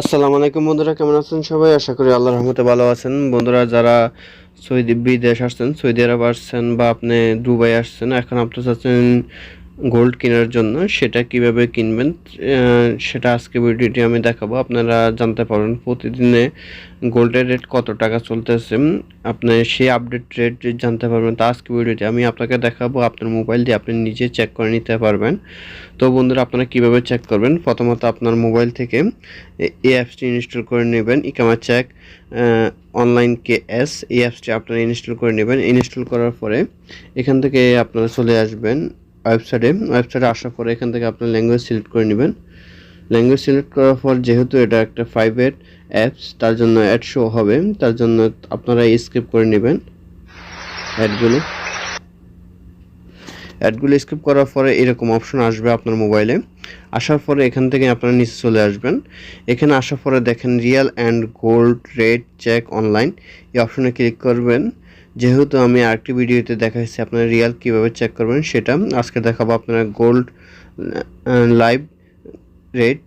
আসসালামু আলাইকুম বন্ধুরা, কেমন আছেন সবাই? আশা করি আল্লাহর রহমতে ভালো আছেন। বন্ধুরা, যারা সৌদি বিদেশ আসছেন, সৌদি আরব আসছেন বা আপনি দুবাই আসছেন, এখন আপনি চাচ্ছেন গোল্ড কেনার জন্য সেটা কীভাবে কিনবেন সেটা আজকে ভিডিওটি আমি দেখাবো। আপনারা জানতে পারবেন প্রতিদিনে গোল্ডের রেট কত টাকা চলতেছে। উম, আপনি সেই আপডেট রেট জানতে পারবেন তা আজকে ভিডিওটি আমি আপনাকে দেখাবো। আপনার মোবাইল দিয়ে আপনি নিজে চেক করে নিতে পারবেন। তো বন্ধুরা আপনারা কীভাবে চেক করবেন? প্রথমত আপনার মোবাইল থেকে এই অ্যাপসটি ইনস্টল করে নেবেন ইকামা চেক অনলাইন কে এস এই অ্যাপসটি আপনারা ইনস্টল করে নেবেন। ইনস্টল করার পরে এখান থেকে আপনারা চলে আসবেন। ওয়েবসাইটে ওয়েবসাইটে আসার পরে এখান থেকে আপনার ল্যাঙ্গুয়েজ সিলেক্ট করে নেবেন। ল্যাঙ্গুয়েজ সিলেক্ট করার পর যেহেতু এটা একটা প্রাইভেট অ্যাপস তার জন্য অ্যাড শো হবে, তার জন্য আপনারা স্কিপ করে নেবেন অ্যাডগুলো অ্যাডগুলো স্কিপ করার পরে এরকম অপশন আসবে আপনার মোবাইলে আসার পরে এখান থেকে আপনারা নিচে চলে আসবেন। এখানে আসার পরে দেখেন real and gold rate check online এই অপশনে ক্লিক করবেন। যেহেতু আমি আরেকটি ভিডিওতে দেখাচ্ছি আপনারা রিয়াল কীভাবে চেক করবেন সেটা, আজকে দেখাবো আপনারা gold live rate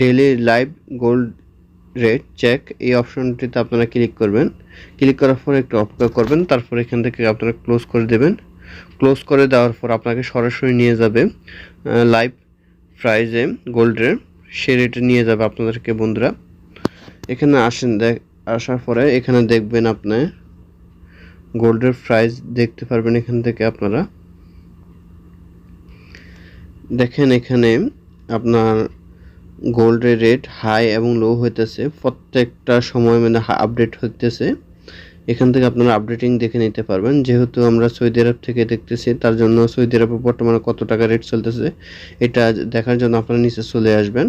daily live gold rate check এই অপশনটিতে আপনারা ক্লিক করবেন। ক্লিক করার পর একটু অপেক্ষা করবেন, তারপর এখান থেকে আপনারা ক্লোজ করে দেবেন। ক্লোজ করে দেওয়ার পর আপনাকে সরাসরি নিয়ে যাবে লাইভ প্রাইজে গোল্ডের সে রেটে নিয়ে যাবে আপনাদেরকে বন্ধুরা। এখানে আসেন, দেখ, আসার পরে এখানে দেখবেন আপনি গোল্ডের প্রাইস দেখতে পারবেন এখান থেকে আপনারা। দেখেন এখানে আপনার গোল্ডের রেট হাই এবং লো হইতেছে। প্রত্যেকটা সময় মানে আপডেট হইতেছে। এখান থেকে আপনারা আপডেটিং দেখে নিতে পারবেন। যেহেতু আমরা সৌদি আরব থেকে দেখতেছি, তার জন্য সৌদি আরবে বর্তমানে কত টাকা রেট চলতেছে, এটা দেখার জন্য আপনারা নিচে চলে আসবেন।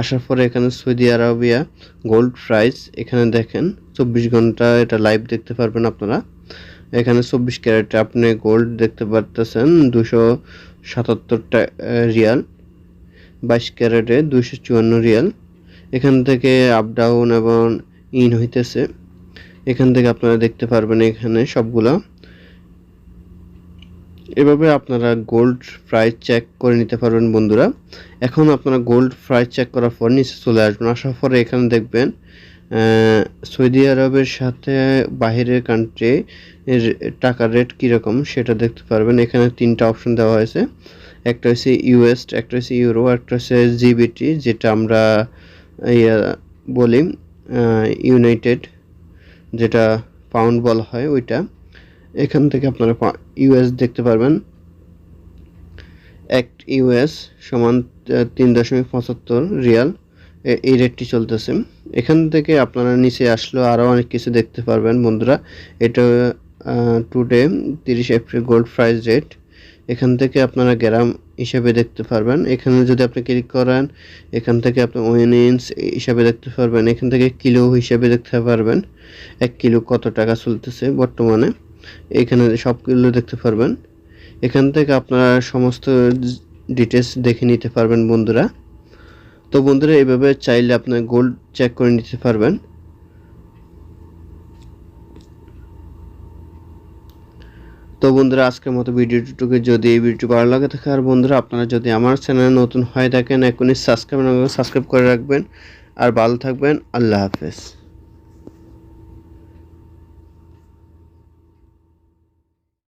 আসার পরে এখানে সৌদি আরবিয়া গোল্ড প্রাইস এখানে দেখেন চব্বিশ ঘণ্টা এটা লাইভ দেখতে পারবেন আপনারা। এখানে চব্বিশ ক্যারেটে আপনি গোল্ড দেখতে পারতেছেন দুশো সাতাত্তরটা রিয়াল বাইশ ক্যারেটে দুশো চুয়ান্ন রিয়াল এখান থেকে আপ ডাউন এবং ইন হইতেছে। এখান থেকে আপনারা দেখতে পারবেন এখানে সবগুলা। এভাবে আপনারা গোল্ড প্রাইস চেক করে নিতে পারবেন বন্ধুরা। এখন আপনারা গোল্ড প্রাইস চেক করার পর নিচে চলে আসবেন। আসার পরে এখানে দেখবেন সৌদি আরবের সাথে বাহিরের কান্ট্রি এর টাকার রেট কীরকম সেটা দেখতে পারবেন। এখানে তিনটা অপশন দেওয়া হয়েছে। একটা হচ্ছে ইউএস একটা হচ্ছে ইউরো একটা হচ্ছে জিবিটি যেটা আমরা বলি ইউনাইটেড যেটা পাউন্ড বলা হয় ওইটা। এখান থেকে আপনারা ইউএস দেখতে পারবেন। এক ইউএস সমান তিন দশমিক পঁচাত্তর রিয়াল। এই রেটটি চলতেছে। এখান থেকে আপনারা নিচে আসলেও আরও অনেক কিছু দেখতে পারবেন, বন্ধুরা। এটা টুডে তিরিশ এপ্রিল গোল্ড প্রাইস রেট এখান থেকে আপনারা গ্রাম হিসাবে দেখতে পারবেন। এখানে যদি আপনি ক্লিক করেন, এখান থেকে আপনি ওয়েনিন্স হিসাবে দেখতে পারবেন। এখান থেকে কিলো হিসাবে দেখতে পারবেন। এক কিলো কত টাকা চলতেছে বর্তমানে? এখানে সবগুলো দেখতে পারবেন। এখান থেকে আপনারা সমস্ত ডিটেলস দেখে নিতে পারবেন বন্ধুরা। তো বন্ধুরা এইভাবে চাইলে আপনার গোল্ড চেক করে নিতে পারবেন। তো বন্ধুরা, আজকের মতো ভিডিওটুকু যদি এই ভিডিওটি ভালো লাগে থাকে আর বন্ধুরা, আপনারা যদি আমার চ্যানেলে নতুন হয়ে থাকেন, এখনই সাবস্ক্রাইব সাবস্ক্রাইব করে রাখবেন। আর ভালো থাকবেন, আল্লাহ হাফেজ।